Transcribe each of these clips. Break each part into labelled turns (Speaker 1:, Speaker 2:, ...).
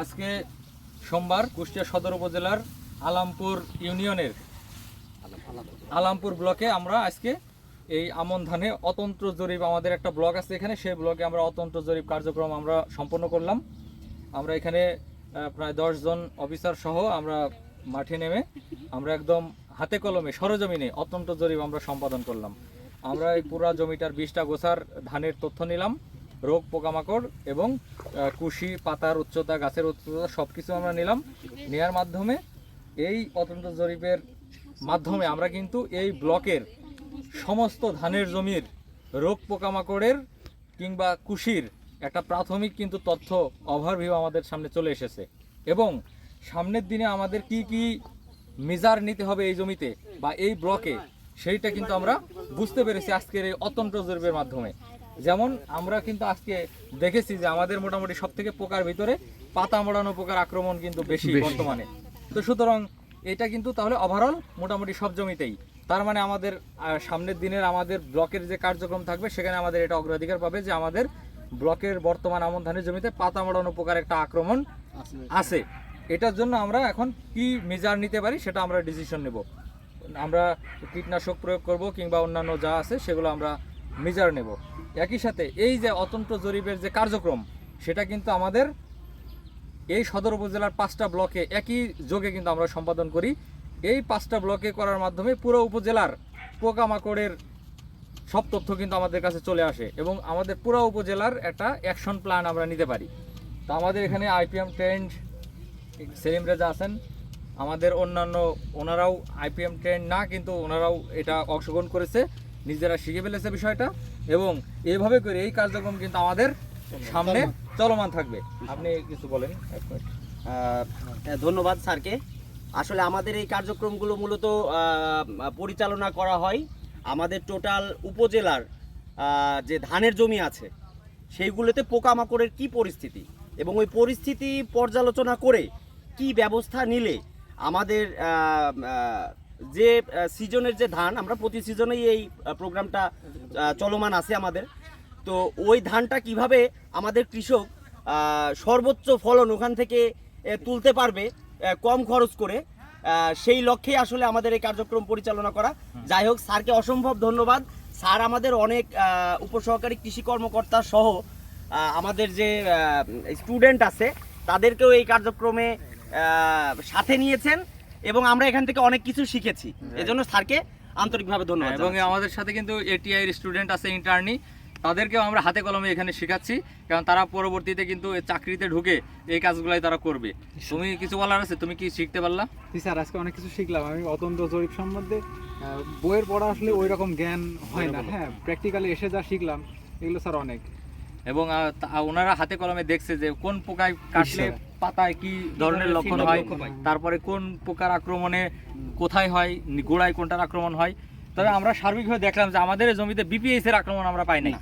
Speaker 1: আজকে সোমবার কুষ্টিয়া সদর উপজেলার আলামপুর ইউনিয়নের আলামপুর ব্লকে আমরা আজকে এই আমন ধানে অতন্ত্র জরিপ, আমাদের একটা ব্লক আছে এখানে, সেই ব্লকে আমরা অতন্ত্র জরিপ কার্যক্রম আমরা সম্পন্ন করলাম। আমরা এখানে প্রায় দশ জন অফিসার সহ আমরা মাঠে নেমে আমরা একদম হাতে কলমে সরজমিনে অতন্ত্র জরিপ আমরা সম্পাদন করলাম। আমরা এই পুরা জমিটার বিশটা গোছার ধানের তথ্য নিলাম। রোগ, পোকামাকড় এবং কুশি, পাতার উচ্চতা, গাছের উচ্চতা সব কিছু আমরা নিলাম। নেয়ার মাধ্যমে এই অতন্ত জরিপের মাধ্যমে আমরা কিন্তু এই ব্লকের সমস্ত ধানের জমির রোগ, পোকামাকড়ের কিংবা কুশির একটা প্রাথমিক কিন্তু তথ্য ওভারভিউ আমাদের সামনে চলে এসেছে। এবং সামনের দিনে আমাদের কি কি মেজার নিতে হবে এই জমিতে বা এই ব্লকে, সেইটা কিন্তু আমরা বুঝতে পেরেছি আজকের এই অতন্ত্র জরিপের মাধ্যমে। যেমন আমরা কিন্তু আজকে দেখেছি যে আমাদের মোটামুটি সব থেকে পোকার ভিতরে পাতা মোড়ানো পোকার আক্রমণ কিন্তু বেশি বর্তমানে। তো সুতরাং এটা কিন্তু তাহলে ওভারঅল মোটামুটি সব জমিতেই। তার মানে আমাদের সামনের দিনের আমাদের ব্লকের যে কার্যক্রম থাকবে সেখানে আমাদের এটা অগ্রাধিকার পাবে যে আমাদের ব্লকের বর্তমান আমন ধানের জমিতে পাতা মোড়ানো পোকার একটা আক্রমণ আছে। এটার জন্য আমরা এখন কি মেজার নিতে পারি সেটা আমরা ডিসিশন নেব। আমরা কীটনাশক প্রয়োগ করব কিংবা অন্যান্য যা আছে সেগুলো আমরা মেজার নেব। একই সাথে এই যে অতন্ত্র জরিপের যে কার্যক্রম, সেটা কিন্তু আমাদের এই সদর উপজেলার পাঁচটা ব্লকে একই যোগে কিন্তু আমরা সম্পাদন করি। এই পাঁচটা ব্লকে করার মাধ্যমে পুরো উপজেলার পোকামাকড়ের সব তথ্য কিন্তু আমাদের কাছে চলে আসে এবং আমাদের পুরো উপজেলার একটা অ্যাকশন প্ল্যান আমরা নিতে পারি। তো আমাদের এখানে আইপিএম ট্রেন্ড, সেলিম রেজা আছেন। আমাদের অন্যান্য, ওনারাও আইপিএম ট্রেন্ড না, কিন্তু ওনারাও এটা অংশগ্রহণ করেছে। নিজেরা শিখে ফেলেছে বিষয়টা এবং এইভাবে করে এই কার্যক্রম কিন্তু আমাদের সামনে চলমান। থাকবে। আপনি কিছু বলেন এক
Speaker 2: ধন্যবাদ স্যারকে। আসলে আমাদের এই কার্যক্রমগুলো মূলত পরিচালনা করা হয় আমাদের টোটাল উপজেলার যে ধানের জমি আছে সেইগুলোতে পোকামাকড়ের কি পরিস্থিতি এবং ওই পরিস্থিতি পর্যালোচনা করে কি ব্যবস্থা নিলে আমাদের যে সিজনের যে ধান, আমরা প্রতি সিজনেই এই প্রোগ্রামটা চলমান আছে আমাদের। তো ওই ধানটা কীভাবে আমাদের কৃষক সর্বোচ্চ ফলন ওখান থেকে তুলতে পারবে কম খরচ করে সেই লক্ষ্যেই আসলে আমাদের এই কার্যক্রম পরিচালনা করা। যাই হোক, স্যারকে অসম্ভব ধন্যবাদ। স্যার আমাদের অনেক উপসহকারী কৃষি কর্মকর্তা সহ আমাদের যে স্টুডেন্ট আছে, তাদেরকেও এই কার্যক্রমে সাথে নিয়েছেন। এবং আমরা এখান থেকে অনেক কিছু শিখেছি। এজন্য স্যারকে আন্তরিকভাবে ধন্যবাদ
Speaker 1: হ্যাঁ, এবং আমাদের সাথে কিন্তু এটিআই এর স্টুডেন্ট আছে ইন্টার্নি তাদেরকেও আমরা হাতে কলমে এখানে শেখাচ্ছি কারণ তারা পরবর্তীতে কিন্তু চাকরিতে ঢুকে এই কাজগুলাই তারা করবে। তুমি কিছু বলার আছে? তুমি কি শিখতে পারলা?
Speaker 3: জি স্যার আজকে অনেক কিছু শিখলাম। আমি অতন্ত জরিপ সম্বন্ধে বইয়ের পড়া আসলে ওই রকম জ্ঞান হয় না। হ্যাঁ প্র্যাকটিক্যালি এসে যা শিখলাম এগুলো স্যার অনেক।
Speaker 1: এবং ওনারা হাতে কলমে দেখছে যে কোন পোকায় কাটলে পাতায় কি ধরনের লক্ষণ হয়। তারপরে কোন পোকার আক্রমণে কোথায় হয় গোড়ায় কোনটার আক্রমণ হয়। তবে আমরা সার্বিকভাবে দেখলাম যে আমাদের জমিতে বিপিএস এর আক্রমণ আমরা পাই নাই।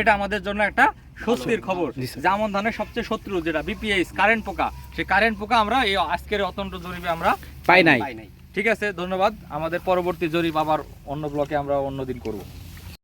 Speaker 1: এটা আমাদের জন্য একটা স্বস্তির খবর। যেমন ধানের সবচেয়ে শত্রু যেটা বিপিএস কারেন্ট পোকা। সেই কারেন্ট পোকা আমরা এই আজকের অতন্ত্র জরিপে আমরা
Speaker 3: পাই নাই।
Speaker 2: পাই নাই।
Speaker 1: ঠিক আছে ধন্যবাদ। আমাদের পরবর্তী জরিপ আবার অন্য ব্লকে আমরা অন্য দিন করব।